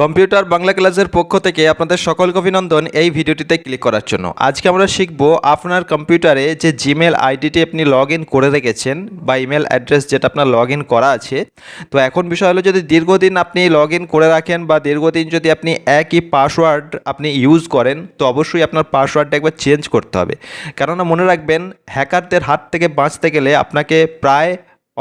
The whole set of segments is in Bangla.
কম্পিউটার বাংলা ক্লাসের পক্ষ থেকে আপনাদের সকলকে অভিনন্দন এই ভিডিওটিতে ক্লিক করার জন্য। আজকে আমরা শিখব আপনার কম্পিউটারে যে জিমেল আইডিটি আপনি লগ করে রেখেছেন বা ইমেল অ্যাড্রেস যেটা আপনার লগ করা আছে। তো এখন বিষয় হলো যদি দীর্ঘদিন আপনি লগ করে রাখেন বা দীর্ঘদিন যদি আপনি একই পাসওয়ার্ড আপনি ইউজ করেন, তো অবশ্যই আপনার পাসওয়ার্ডটা একবার চেঞ্জ করতে হবে। কেননা মনে রাখবেন, হ্যাকারদের হাত থেকে বাঁচতে গেলে আপনাকে প্রায়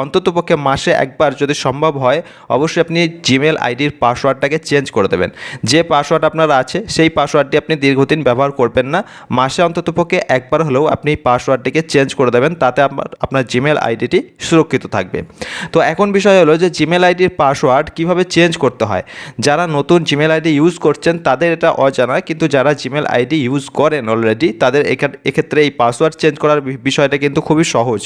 অন্ততপক্ষে মাসে একবার যদি সম্ভব হয়, অবশ্যই আপনি জিমেল আইডির পাসওয়ার্ডটাকে চেঞ্জ করে দেবেন। যে পাসওয়ার্ড আপনার আছে, সেই পাসওয়ার্ডটি আপনি দীর্ঘদিন ব্যবহার করবেন না। মাসে অন্ততপক্ষে একবার হলেও আপনি পাসওয়ার্ডটিকে চেঞ্জ করে দেবেন, তাতে আপনার আপনার জিমেল আইডিটি সুরক্ষিত থাকবে। তো এখন বিষয় হলো যে জিমেল আইডির পাসওয়ার্ড কীভাবে চেঞ্জ করতে হয়? যারা নতুন জিমেল আইডি ইউজ করছেন, তাদের এটা অজানা, কিন্তু যারা জিমেল আইডি ইউজ করেন অলরেডি, তাদের এক্ষেত্রে এই পাসওয়ার্ড চেঞ্জ করার বিষয়টা কিন্তু খুবই সহজ।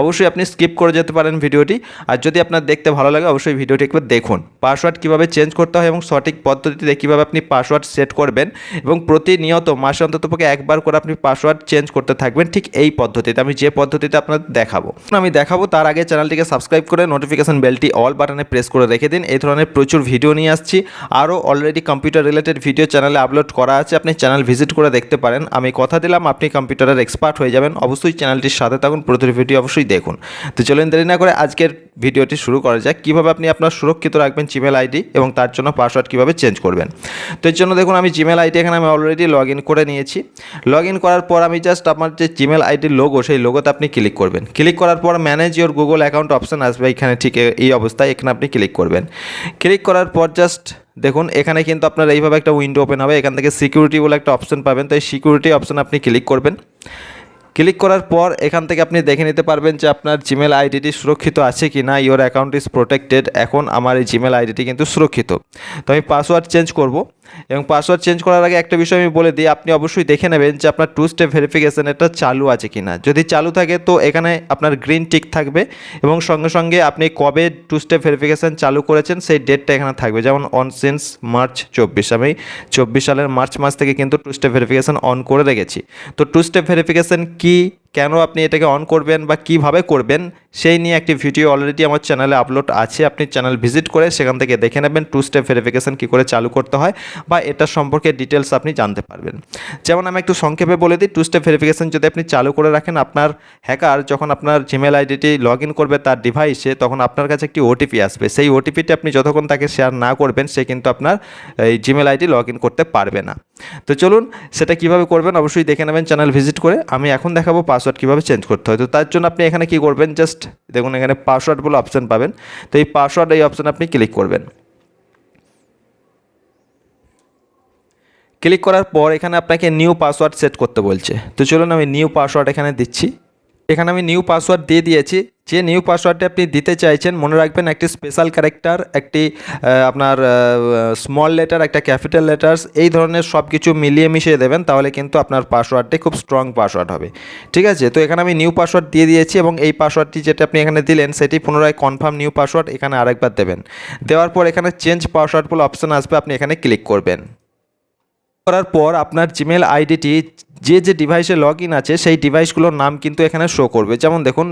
অবশ্যই আপনি স্কিপ করে যেতে পারেন ভিডিওটি। আর যদি আপনার দেখতে ভালো লাগে, অবশ্যই ভিডিওটি একবার দেখুন। পাসওয়ার্ড কীভাবে চেঞ্জ করতে হয় এবং সঠিক পদ্ধতিতে কীভাবে আপনি পাসওয়ার্ড সেট করবেন এবং প্রতিনিয়ত মাসে অন্ততপক্ষে একবার করে আপনি পাসওয়ার্ড চেঞ্জ করতে থাকবেন ঠিক এই পদ্ধতিতে। আমি যে পদ্ধতিতে আপনাদের দেখাবো। আমি দেখাবো, তার আগে চ্যানেলটিকে সাবস্ক্রাইব করে নোটিফিকেশন বেলটি অল বাটনে প্রেস করে রেখে দিন। এই ধরনের প্রচুর ভিডিও নিয়ে আসছি। আরও অলরেডি কম্পিউটার রিলেটেড ভিডিও চ্যানেলে আপলোড করা আছে। আপনি চ্যানেল ভিজিট করে দেখতে পারেন। আমি কথা দিলাম, আপনি কম্পিউটারের এক্সপার্ট হয়ে যাবেন। অবশ্যই চ্যানেলটির সাথে থাকুন, প্রতিটি ভিডিও অবশ্যই দেখুন। তো চলেন দেরি না করে আজকের ভিডিওটি শুরু করা যাক কীভাবে আপনি আপনার সুরক্ষিত রাখবেন জিমেল আইডি এবং তার জন্য পাসওয়ার্ড কীভাবে চেঞ্জ করবেন? তো এর জন্য দেখুন, আমি জিমেল আইডি এখানে আমি অলরেডি লগ করে নিয়েছি। লগ করার পর আমি জাস্ট আমার যে জিমেল আইডির লোগো সেই লোগোতে আপনি ক্লিক করবেন। ক্লিক করার পর manage your Google account option আসবে এখানে ঠিক এই অবস্থায়, এখানে আপনি ক্লিক করবেন। ক্লিক করার পর জাস্ট দেখুন, এখানে কিন্তু আপনার এইভাবে একটা উইন্ডো ওপেন হবে। এখান থেকে সিকিউরিটি বলে একটা অপশন পাবেন। তো এই সিকিউরিটি অপশন আপনি ক্লিক করবেন। ক্লিক করার পর এখান থেকে আপনি দেখে নিতে পারবেন যে আপনার জিমেল আইডিটি সুরক্ষিত আছে কি না ইওর অ্যাকাউন্ট ইজ প্রোটেক্টেড এখন আমার এই জিমেল আইডিটি কিন্তু সুরক্ষিত। তো আমি পাসওয়ার্ড চেঞ্জ করব। এবং পাসওয়ার্ড চেঞ্জ করার আগে একটা বিষয় আমি বলে দিই, আপনি অবশ্যই দেখে নেবেন যে আপনার টু স্টেপ ভেরিফিকেশান এটা চালু আছে কি না যদি চালু থাকে তো এখানে আপনার গ্রিন টিক থাকবে এবং সঙ্গে সঙ্গে আপনি কবে টু স্টেপ ভেরিফিকেশান চালু করেছেন সেই ডেটটা এখানে থাকবে। যেমন অন সিন্স মার্চ চব্বিশ, আমি চব্বিশ সালের মার্চ মাস থেকে কিন্তু টু স্টেপ ভেরিফিকেশান অন করে রেখেছি। তো টু স্টেপ ভেরিফিকেশান কি কেন আপনি এটাকে অন করবেন বা কীভাবে করবেন, সেই নিয়ে একটি ভিডিও অলরেডি আমার চ্যানেলে আপলোড আছে। আপনি চ্যানেল ভিজিট করে সেখান থেকে দেখে নেবেন টু স্টেপ ভেরিফিকেশান কী করে চালু করতে হয় বা এটা সম্পর্কে ডিটেলস আপনি জানতে পারবেন। যেমন আমি একটু সংক্ষেপে বলে দিই টু স্টেপ ভেরিফিকেশান যদি আপনি চালু করে রাখেন, আপনার হ্যাকার যখন আপনার জিমেল আইডিটি লগ ইন করবে তার ডিভাইসে তখন আপনার কাছে একটি ওটিপি আসবে। সেই ওটিপিটি আপনি যতক্ষণ তাকে শেয়ার না করবেন, সে কিন্তু আপনার এই জিমেল আইডি লগ ইন করতে পারবে না। তো চলুন সেটা কীভাবে করবেন অবশ্যই দেখে নেবেন চ্যানেল ভিজিট করে। আমি এখন দেখাবো পাসওয়ার্ড কীভাবে চেঞ্জ করতে হয়। তো তার জন্য আপনি এখানে কি করবেন? জাস্ট দেখুন এখানে পাসওয়ার্ড বলে অপশান পাবেন। তো এই পাসওয়ার্ড এই অপশান আপনি ক্লিক করবেন। ক্লিক করার পর এখানে আপনাকে নিউ পাসওয়ার্ড সেট করতে বলছে। তো চলুন আমি নিউ পাসওয়ার্ড এখানে দিচ্ছি। এখানে আমি নিউ পাসওয়ার্ড দিয়ে দিয়েছি। যে নিউ পাসওয়ার্ডটি আপনি দিতে চাইছেন, মনে রাখবেন একটি স্পেশাল ক্যারেক্টার একটি আপনার স্মল লেটার একটা ক্যাপিটাল লেটার্স এই ধরনের সব কিছু মিলিয়ে মিশিয়ে দেবেন, তাহলে কিন্তু আপনার পাসওয়ার্ডটি খুব স্ট্রং পাসওয়ার্ড হবে। ঠিক আছে? তো এখানে আমি নিউ পাসওয়ার্ড দিয়ে দিয়েছি এবং এই পাসওয়ার্ডটি যেটা আপনি এখানে দিলেন, সেটি পুনরায় কনফার্ম নিউ পাসওয়ার্ড এখানে আরেকবার দেবেন। দেওয়ার পর এখানে চেঞ্জ পাসওয়ার্ড বলে অপশান আসবে, আপনি এখানে ক্লিক করবেন। করার পর আপনার জিমেল আইডিটি যে যে ডিভাইসে লগ ইন আছে, সেই ডিভাইসগুলোর নাম কিন্তু এখানে শো করবে। যেমন দেখুন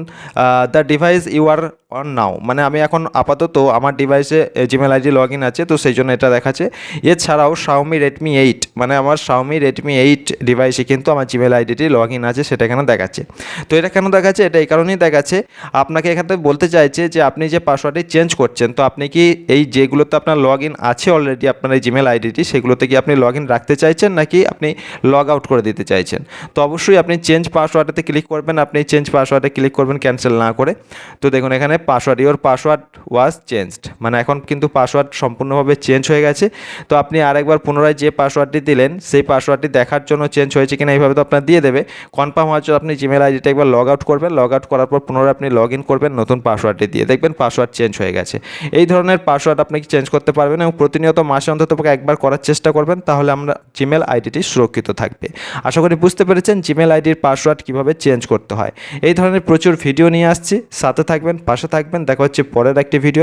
the device you are on now মানে আমি এখন আপাতত আমার ডিভাইসে জিমেল আইডি লগ ইন আছে, তো সেই জন্য এটা দেখাচ্ছে। এছাড়াও শাওমি রেডমি এইট মানে আমার শাওমি রেডমি এইট ডিভাইসে কিন্তু আমার জিমেল আইডিটি লগ ইন আছে, সেটা এখানে দেখাচ্ছে। তো এটা কেন দেখাচ্ছে? এটা এই কারণেই দেখাচ্ছে, আপনাকে এখানে বলতে চাইছে যে আপনি যে পাসওয়ার্ডটি চেঞ্জ করছেন, তো আপনি কি এই যেগুলোতে আপনার লগ ইন আছে অলরেডি আপনার এই জিমেল আইডিটি সেগুলোতে কি আপনি লগ ইন রাখতে চাইছেন, নাকি আপনি লগ আউট করে দিতে চাইছেন? তো অবশ্যই আপনি চেঞ্জ পাসওয়ার্ডেতে ক্লিক করবেন, আপনি চেঞ্জ পাসওয়ার্ডে ক্লিক করবেন ক্যান্সেল না করে। তো দেখুন, এখানে password your password was changed মানে এখন কিন্তু পাসওয়ার্ড সম্পূর্ণভাবে চেঞ্জ হয়ে গেছে। তো আপনি আরেকবার পুনরায় যে পাসওয়ার্ডটি দিলেন, সেই পাসওয়ার্ডটি দেখার জন্য চেঞ্জ হয়েছে কিনা এইভাবে তো আপনার দিয়ে দেবে। কনফার্ম হওয়ার জন্য আপনি জিমেল আইডিটা একবার লগ আউট করবেন। লগ আউট করার পর পুনরায় আপনি লগ ইন করবেন নতুন পাসওয়ার্ডটি দিয়ে। দেখবেন পাসওয়ার্ড চেঞ্জ হয়ে গেছে। এই ধরনের পাসওয়ার্ড আপনি কি চেঞ্জ করতে পারবেন এবং প্রতিনিয়ত মাসে অন্তত একবার করার চেষ্টা করবেন, তাহলে আমরা জিমেল আইডিটি সুরক্ষিত থাকবে। আশা করি বুঝতে পেরেছেন জিমেল আইডির পাসওয়ার্ড কীভাবে চেঞ্জ করতে হয়। এই ধরনের প্রচুর ভিডিও নিয়ে আসছি। সাথে থাকবেন, পাশে থাকবেন। দেখা হচ্ছে পরের একটি ভিডিও